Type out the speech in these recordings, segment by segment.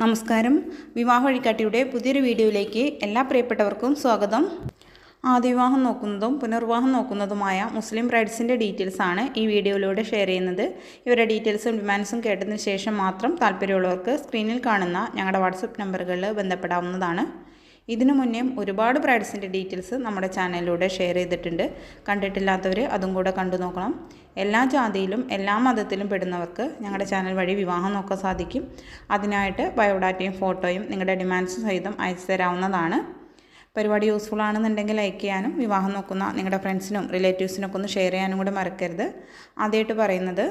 നമസ്കാരം. വിവാഹ വഴികാട്ടിയുടെ പുതിയൊരു വീഡിയോയിലേക്ക് എല്ലാ പ്രിയപ്പെട്ടവർക്കും സ്വാഗതം. ആദ്യ വിവാഹം നോക്കുന്നതും പുനർവിവാഹം നോക്കുന്നതുമായ മുസ്ലിം ബ്രൈഡ്സിന്റെ ഡീറ്റെയിൽസ് ആണ് ഈ വീഡിയോയിലൂടെ ഷെയർ ചെയ്യുന്നത്. ഇവരുടെ ഡീറ്റെയിൽസും ഡിമാൻഡ്സും കേട്ടതിന് ശേഷം മാത്രം താല്പര്യമുള്ളവർക്ക് സ്ക്രീനിൽ കാണുന്ന ഞങ്ങളുടെ വാട്സപ്പ് നമ്പറുകളിൽ ബന്ധപ്പെടാവുന്നതാണ്. ഇതിനു മുന്നേയും ഒരുപാട് ബ്രൈഡ്സിന്റെ ഡീറ്റെയിൽസ് നമ്മുടെ ചാനലിലൂടെ ഷെയർ ചെയ്തിട്ടുണ്ട്. കണ്ടിട്ടില്ലാത്തവർ അതും കൂടെ കണ്ടു നോക്കണം. എല്ലാ ജാതിയിലും എല്ലാ മതത്തിലും പെടുന്നവർക്ക് ഞങ്ങളുടെ ചാനൽ വഴി വിവാഹം നോക്കാൻ സാധിക്കും. അതിനായിട്ട് ബയോഡാറ്റയും ഫോട്ടോയും നിങ്ങളുടെ ഡിമാൻഡ്സ് സഹിതം അയച്ചു തരാവുന്നതാണ്. പരിപാടി യൂസ്ഫുൾ ആണെന്നുണ്ടെങ്കിൽ ലൈക്ക് ചെയ്യാനും വിവാഹം നോക്കുന്ന നിങ്ങളുടെ ഫ്രണ്ട്സിനും റിലേറ്റീവ്സിനൊക്കെ ഒന്ന് ഷെയർ ചെയ്യാനും കൂടെ മറക്കരുത്. ആദ്യമായിട്ട് പറയുന്നത്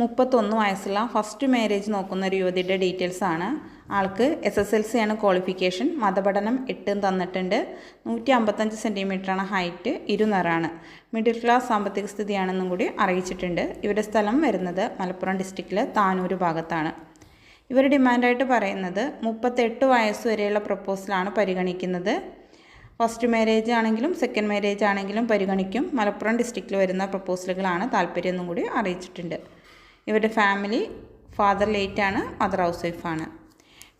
മുപ്പത്തൊന്ന് വയസ്സുള്ള ഫസ്റ്റ് മാരേജ് നോക്കുന്ന ഒരു യുവതിയുടെ ഡീറ്റെയിൽസ് ആണ്. ആൾക്ക് എസ് എസ് എൽ സി ആണ് ക്വാളിഫിക്കേഷൻ മതപഠനം എട്ടും തന്നിട്ടുണ്ട്. നൂറ്റി അമ്പത്തഞ്ച് സെന്റിമീറ്ററാണ് ഹൈറ്റ് ഇരുനിറാണ് മിഡിൽ ക്ലാസ് സാമ്പത്തിക സ്ഥിതിയാണെന്നും കൂടി അറിയിച്ചിട്ടുണ്ട്. ഇവരുടെ സ്ഥലം വരുന്നത് മലപ്പുറം ഡിസ്ട്രിക്റ്റിലെ താനൂർ ഭാഗത്താണ്. ഇവർ ഡിമാൻഡായിട്ട് പറയുന്നത് മുപ്പത്തെട്ട് വയസ്സ് വരെയുള്ള പ്രപ്പോസലാണ് പരിഗണിക്കുന്നത്. ഫസ്റ്റ് മാരേജ് ആണെങ്കിലും സെക്കൻഡ് മാരേജ് ആണെങ്കിലും പരിഗണിക്കും. മലപ്പുറം ഡിസ്ട്രിക്റ്റിൽ വരുന്ന പ്രപ്പോസലുകളാണ് താല്പര്യം എന്നും കൂടി അറിയിച്ചിട്ടുണ്ട്. ഇവരുടെ ഫാമിലി ഫാദർ ലേറ്റ് ആണ് മദർ ഹൗസ് വൈഫാണ്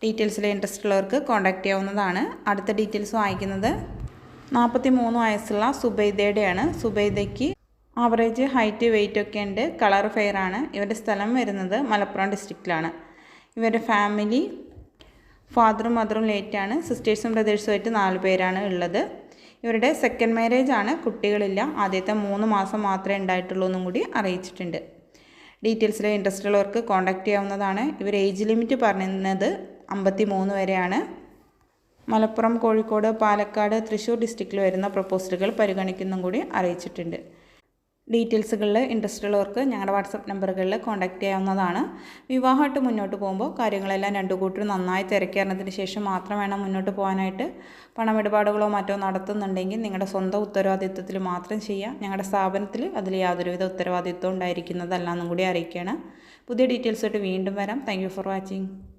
ഡീറ്റെയിൽസിൽ ഇൻട്രസ്റ്റ് ഉള്ളവർക്ക് കോൺടാക്റ്റ് ചെയ്യാവുന്നതാണ്. അടുത്ത ഡീറ്റെയിൽസ് വായിക്കുന്നത് നാൽപ്പത്തി മൂന്ന് വയസ്സുള്ള സുബൈദയുടെയാണ്. സുബൈദയ്ക്ക് ആവറേജ് ഹൈറ്റ് വെയിറ്റ് ഒക്കെ ഉണ്ട്. കളർ ഫെയർ ആണ്. ഇവരുടെ സ്ഥലം വരുന്നത് മലപ്പുറം ഡിസ്ട്രിക്റ്റിലാണ്. ഇവരുടെ ഫാമിലി ഫാദറും മദറും ലേറ്റാണ് സിസ്റ്റേഴ്സും ബ്രദേഴ്സുമായിട്ട് നാല് പേരാണ് ഉള്ളത്. ഇവരുടെ സെക്കൻഡ് മാരേജ് ആണ്. കുട്ടികളില്ല. ആദ്യത്തെ മൂന്ന് മാസം മാത്രമേ ഉണ്ടായിട്ടുള്ളൂ എന്നും കൂടി അറിയിച്ചിട്ടുണ്ട്. ഡീറ്റെയിൽസിൽ ഇൻട്രസ്റ്റ് ഉള്ളവർക്ക് കോൺടാക്റ്റ് ചെയ്യാവുന്നതാണ്. ഇവർ ഏജ് ലിമിറ്റ് പറയുന്നത് അമ്പത്തി മൂന്ന് വരെയാണ്. മലപ്പുറം കോഴിക്കോട് പാലക്കാട് തൃശ്ശൂർ ഡിസ്ട്രിക്റ്റിൽ വരുന്ന പ്രപ്പോസലുകൾ പരിഗണിക്കുന്നും കൂടി അറിയിച്ചിട്ടുണ്ട്. ഡീറ്റെയിൽസുകളിൽ ഇൻട്രസ്റ്റ് ഉള്ളവർക്ക് ഞങ്ങളുടെ വാട്സപ്പ് നമ്പറുകളിൽ കോൺടാക്റ്റ് ചെയ്യാവുന്നതാണ്. വിവാഹമായിട്ട് മുന്നോട്ട് പോകുമ്പോൾ കാര്യങ്ങളെല്ലാം രണ്ടു കൂട്ടരും നന്നായി തിരക്കിയറിഞ്ഞതിന് ശേഷം മാത്രം വേണം മുന്നോട്ട് പോകാനായിട്ട്. പണമിടപാടുകളോ മറ്റോ നടത്തുന്നുണ്ടെങ്കിൽ നിങ്ങളുടെ സ്വന്തം ഉത്തരവാദിത്വത്തിൽ മാത്രം ചെയ്യാം. ഞങ്ങളുടെ സ്ഥാപനത്തിൽ അതിൽ യാതൊരുവിധ ഉത്തരവാദിത്വം ഉണ്ടായിരിക്കുന്നതല്ല എന്നും കൂടി അറിയിക്കുകയാണ് പുതിയ ഡീറ്റെയിൽസ് ആയിട്ട് വീണ്ടും വരാം. Thank for watching